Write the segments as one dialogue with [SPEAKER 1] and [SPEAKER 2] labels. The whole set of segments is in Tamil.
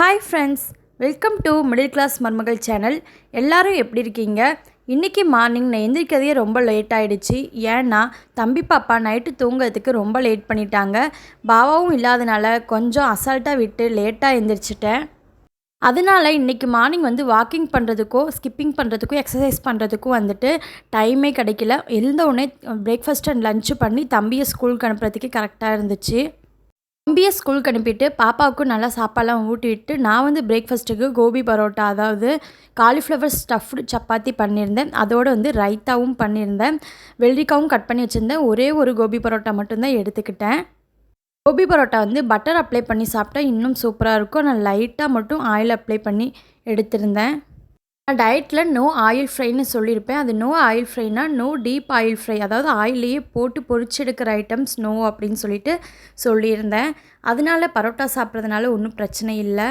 [SPEAKER 1] Hi friends welcome to middle class மருமகள் சேனல் எல்லாரும் எப்படி இருக்கீங்க? இன்றைக்கி மார்னிங் நான் எந்திரிக்கிறதே ரொம்ப லேட் ஆகிடுச்சு ஏன்னா தம்பி பாப்பா நைட்டு தூங்குறதுக்கு ரொம்ப லேட் பண்ணிட்டாங்க. பாவாவும் இல்லாதனால கொஞ்சம் அசால்ட்டாக விட்டு லேட்டாக எந்திரிச்சிட்டேன். அதனால் இன்றைக்கி மார்னிங் வந்து வாக்கிங் பண்ணுறதுக்கோ ஸ்கிப்பிங் பண்ணுறதுக்கோ எக்ஸசைஸ் பண்ணுறதுக்கும் வந்துட்டு டைமே கிடைக்கல. எழுந்த உடனே பிரேக்ஃபாஸ்ட் அண்ட் லஞ்சு பண்ணி தம்பியை ஸ்கூலுக்கு அனுப்புறதுக்கு கரெக்டாக இருந்துச்சு. தம்பியை ஸ்கூலுக்கு அனுப்பிட்டு பாப்பாவுக்கும் நல்லா சாப்பாடெலாம் ஊட்டி விட்டு நான் வந்து பிரேக்ஃபாஸ்ட்டுக்கு கோபி பரோட்டா அதாவது காலிஃப்ளவர் ஸ்டஃப்டு சப்பாத்தி பண்ணியிருந்தேன். அதோடு வந்து ரைத்தாவும் பண்ணியிருந்தேன். வெள்ளரிக்காவும் கட் பண்ணி வச்சுருந்தேன். ஒரே ஒரு கோபி பரோட்டா மட்டும்தான் எடுத்துக்கிட்டேன். கோபி பரோட்டா வந்து பட்டர் அப்ளை பண்ணி சாப்பிட்டா இன்னும் சூப்பராக இருக்கும். நான் லைட்டாக மட்டும் ஆயில் அப்ளை பண்ணி எடுத்திருந்தேன். நான் டயட்டில் நோ ஆயில் ஃப்ரைன்னு சொல்லியிருப்பேன். அது நோ ஆயில் ஃப்ரைனா நோ டீப் ஆயில் ஃப்ரை அதாவது ஆயிலையே போட்டு பொறிச்செடுக்கிற ஐட்டம்ஸ் நோ அப்படின்னு சொல்லிட்டு சொல்லியிருந்தேன். அதனால பரோட்டா சாப்பிட்றதுனால ஒன்றும் பிரச்சனை இல்லை.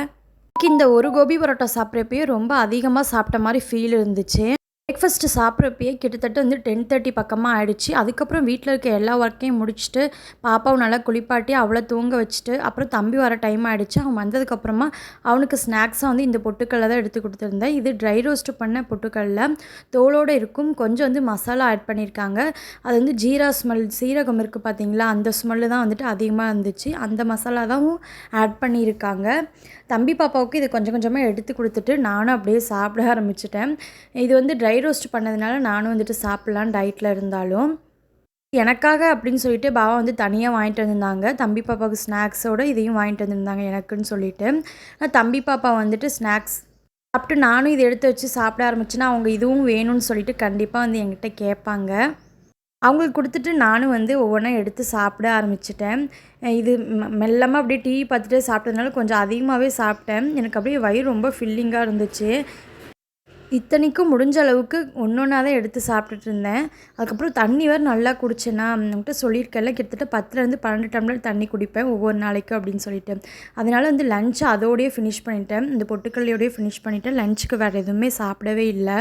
[SPEAKER 1] இந்த ஒரு கோபி பரோட்டா சாப்பிட்றப்பயே ரொம்ப அதிகமாக சாப்பிட்ட மாதிரி ஃபீல் இருந்துச்சு. பிரேக்ஃபாஸ்ட்டு சாப்பிட்றப்பயே கிட்டத்தட்ட வந்து டென் தேர்ட்டி பக்கமாக ஆகிடுச்சு அதுக்கப்புறம் வீட்டில் இருக்க எல்லா ஒர்க்கையும் முடிச்சுட்டு பாப்பாவும் நல்லா குளிப்பாட்டி அவளை தூங்க வச்சுட்டு அப்புறம் தம்பி வர டைம் ஆகிடுச்சு அவன் வந்ததுக்கப்புறமா அவனுக்கு ஸ்நாக்ஸாக வந்து இந்த பொட்டுக்கல்லை தான் எடுத்து கொடுத்துருந்தேன். இது ட்ரை ரோஸ்ட் பண்ண பொட்டுக்கல்ல. தோலோடு இருக்கும். கொஞ்சம் வந்து மசாலா ஆட் பண்ணியிருக்காங்க அது வந்து ஜீரா ஸ்மெல் சீரகம் இருக்குது பார்த்தீங்களா அந்த ஸ்மெல்லு தான் வந்துட்டு அதிகமாக இருந்துச்சு. அந்த மசாலா தான் ஆட் பண்ணியிருக்காங்க தம்பி பாப்பாவுக்கு இது கொஞ்சம் கொஞ்சமாக எடுத்து கொடுத்துட்டு நானும் அப்படியே சாப்பிட ஆரம்பிச்சிட்டேன். இது வந்து ட்ரை ரோஸ்ட் பண்ணதுனால நானும் வந்துட்டு சாப்பிட்லான்னு டயட்டில் இருந்தாலும் எனக்காக அப்படின்னு சொல்லிட்டு பாபா வந்து தனியாக வாங்கிட்டு வந்திருந்தாங்க. தம்பி பாப்பாவுக்கு ஸ்நாக்ஸோடு இதையும் வாங்கிட்டு வந்திருந்தாங்க எனக்குன்னு சொல்லிட்டு. தம்பி பாப்பா வந்துட்டு ஸ்நாக்ஸ் சாப்பிட்டு நானும் இதை எடுத்து வச்சு சாப்பிட ஆரம்பிச்சுன்னா அவங்க இதுவும் வேணும்னு சொல்லிட்டு கண்டிப்பாக வந்து என்கிட்ட கேட்பாங்க. அவங்களுக்கு கொடுத்துட்டு நானும் வந்து ஒவ்வொன்றா எடுத்து சாப்பிட ஆரம்பிச்சிட்டேன். இது மெல்லமாக அப்படியே டிவி பார்த்துட்டு சாப்பிட்டதுனால கொஞ்சம் அதிகமாகவே சாப்பிட்டேன். எனக்கு அப்படியே வயிறு ரொம்ப ஃபில்லிங்காக இருந்துச்சு. இத்தனைக்கும் முடிஞ்ச அளவுக்கு ஒன்று ஒன்றா தான் எடுத்து சாப்பிட்டுட்டு இருந்தேன் அதுக்கப்புறம் தண்ணி வேறு நல்லா குடிச்சேன்னா அவங்ககிட்ட சொல்லியிருக்கேன்ல கிட்டத்தட்ட பத்துலேருந்து பன்னெண்டு டம்ளர் தண்ணி குடிப்பேன் ஒவ்வொரு நாளைக்கும் அப்படின்னு சொல்லிட்டு. அதனால் வந்து லஞ்சை அதோடையே ஃபினிஷ் பண்ணிட்டேன். இந்த பொட்டுக்கல்லையோடய ஃபினிஷ் பண்ணிவிட்டேன் லஞ்சுக்கு வேறு எதுவுமே சாப்பிடவே இல்லை.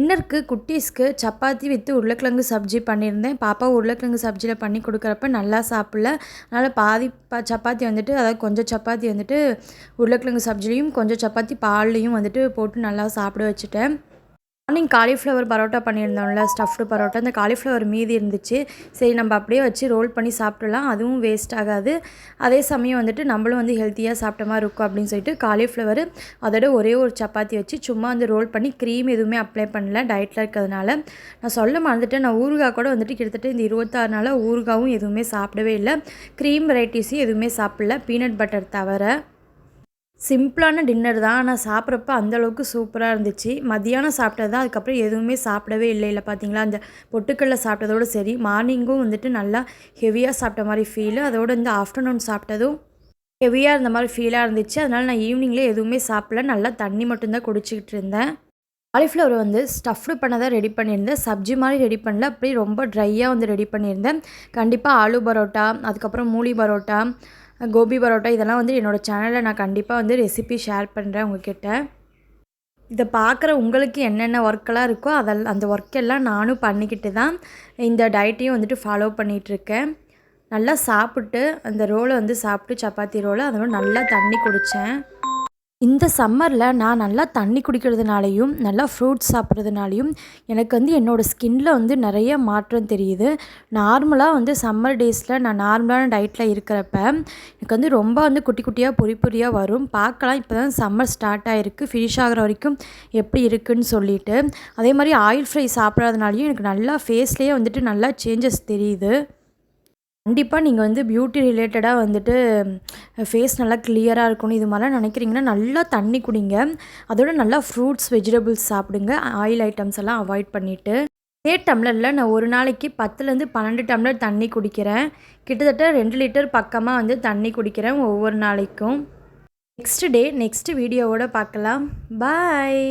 [SPEAKER 1] இன்னருக்கு குட்டீஸ்க்கு சப்பாத்தி வித்து உருளைக்கிழங்கு சப்ஜி பண்ணியிருந்தேன். பாப்பா உருளைக்கிழங்கு சப்ஜியில் பண்ணி கொடுக்குறப்ப நல்லா சாப்பிடல. அதனால் பாதி பா சப்பாத்தி வந்துட்டு அதாவது கொஞ்சம் சப்பாத்தி வந்துட்டு உருளைக்கிழங்கு சப்ஜிலையும் கொஞ்சம் சப்பாத்தி பால்லையும் வந்துட்டு போட்டு நல்லா சாப்பிட வச்சுட்டேன். மார்னிங் காலிஃப்ளவர் பரோட்டா பண்ணியிருந்தோம்ல ஸ்டஃப்டு பரோட்டா அந்த காலிஃப்ளவர் மீதி இருந்துச்சு. சரி நம்ம அப்படியே வச்சு ரோல் பண்ணி சாப்பிடலாம் அதுவும் வேஸ்ட் ஆகாது. அதே சமயம் வந்துட்டு நம்மளும் வந்து ஹெல்த்தியாக சாப்பிட்ட மாதிரி இருக்கும் அப்படின்னு சொல்லிட்டு காலிஃப்ளவர் அதோட ஒரே ஒரு சப்பாத்தி வச்சு சும்மா வந்து ரோல் பண்ணி க்ரீம் எதுவுமே அப்ளை பண்ணல டயட்டில் இருக்கிறதுனால. நான் சொல்ல மறந்துட்டேன். நான் ஊறுகாய் கூட வந்துட்டு கிட்டத்தட்ட இந்த இருபத்தாறு நாளாக ஊறுகாவும் எதுவுமே சாப்பிடவே இல்லை. க்ரீம் வெரைட்டிஸும் எதுவுமே சாப்பிடல. பீனட் பட்டர் தவிர. சிம்பிளான டின்னர் தான். ஆனால் சாப்பிட்றப்ப அந்தளவுக்கு சூப்பராக இருந்துச்சு. மதியானம் சாப்பிட்டது தான். அதுக்கப்புறம் எதுவுமே சாப்பிடவே இல்லை. இல்லை பார்த்தீங்களா அந்த பொட்டுக்கல்ல சாப்பிட்டதோடு சரி மார்னிங்கும் வந்துட்டு நல்லா ஹெவியாக சாப்பிட்ட மாதிரி ஃபீலு அதோடு வந்து ஆஃப்டர்நூன் சாப்பிட்டதும் ஹெவியாக இருந்த மாதிரி ஃபீலாக இருந்துச்சு. அதனால் நான் ஈவினிங்கில் எதுவுமே சாப்பிடல. நல்லா தண்ணி மட்டும்தான் குடிச்சிக்கிட்டு இருந்தேன். காலிஃப்ளவர் வந்து ஸ்டஃப்டு பண்ணதான் ரெடி பண்ணியிருந்தேன். சப்ஜி மாதிரி ரெடி பண்ணல. அப்படியே ரொம்ப ட்ரையாக வந்து ரெடி பண்ணியிருந்தேன். கண்டிப்பாக ஆலு பரோட்டா அதுக்கப்புறம் மூலி பரோட்டா கோபி பரோட்டா இதெல்லாம் வந்து என்னோடய சேனலில் நான் கண்டிப்பாக வந்து ரெசிபி ஷேர் பண்ணுறேன் உங்ககிட்ட. இதை பார்க்குற உங்களுக்கு என்னென்ன ஒர்க்கெல்லாம் இருக்கோ அதெல்லாம் அந்த ஒர்க்கெல்லாம் நானும் பண்ணிக்கிட்டு தான் இந்த டயட்டையும் வந்துட்டு ஃபாலோ பண்ணிகிட்ருக்கேன் நல்லா சாப்பிட்டு அந்த ரோலை வந்து சாப்பிட்டு சப்பாத்தி ரோலை அதோட நல்லா தண்ணி குடித்தேன் இந்த சம்மரில் நான் நல்லா தண்ணி குடிக்கிறதுனாலையும் நல்லா ஃப்ரூட்ஸ் சாப்பிட்றதுனாலையும் எனக்கு வந்து என்னோடய ஸ்கின்னில் வந்து நிறைய மாற்றம் தெரியுது. நார்மலாக வந்து சம்மர் டேஸில் நான் நார்மலான டயட்டில் இருக்கிறப்ப எனக்கு வந்து ரொம்ப வந்து குட்டி குட்டியாக பொறி பொறியாக வரும். பார்க்கலாம் இப்போ தான் சம்மர் ஸ்டார்ட் ஆகிருக்கு ஃபினிஷ் ஆகிற வரைக்கும் எப்படி இருக்குன்னு சொல்லிட்டு. அதே மாதிரி ஆயில் ஃப்ரை சாப்பிட்றதுனாலையும் எனக்கு நல்லா ஃபேஸ்லேயே வந்துட்டு நல்லா சேஞ்சஸ் தெரியுது. கண்டிப்பாக நீங்கள் வந்து பியூட்டி ரிலேட்டடாக வந்துட்டு ஃபேஸ் நல்லா கிளியராக இருக்கணும். இது மாதிரிலாம் நினைக்கிறீங்கன்னா நல்லா தண்ணி குடிங்க. அதோட நல்லா ஃப்ரூட்ஸ் வெஜிடபிள்ஸ் சாப்பிடுங்க. ஆயில் ஐட்டம்ஸ் எல்லாம் அவாய்ட் பண்ணிவிட்டு இதே டம்ளரில் நான் ஒரு நாளைக்கு பத்துலேருந்து பன்னெண்டு டம்ளர் தண்ணி குடிக்கிறேன். கிட்டத்தட்ட ரெண்டு லிட்டர் பக்கமாக வந்து தண்ணி குடிக்கிறேன் ஒவ்வொரு நாளைக்கும். நெக்ஸ்ட் டே நெக்ஸ்ட் வீடியோவோட பார்க்கலாம். பாய்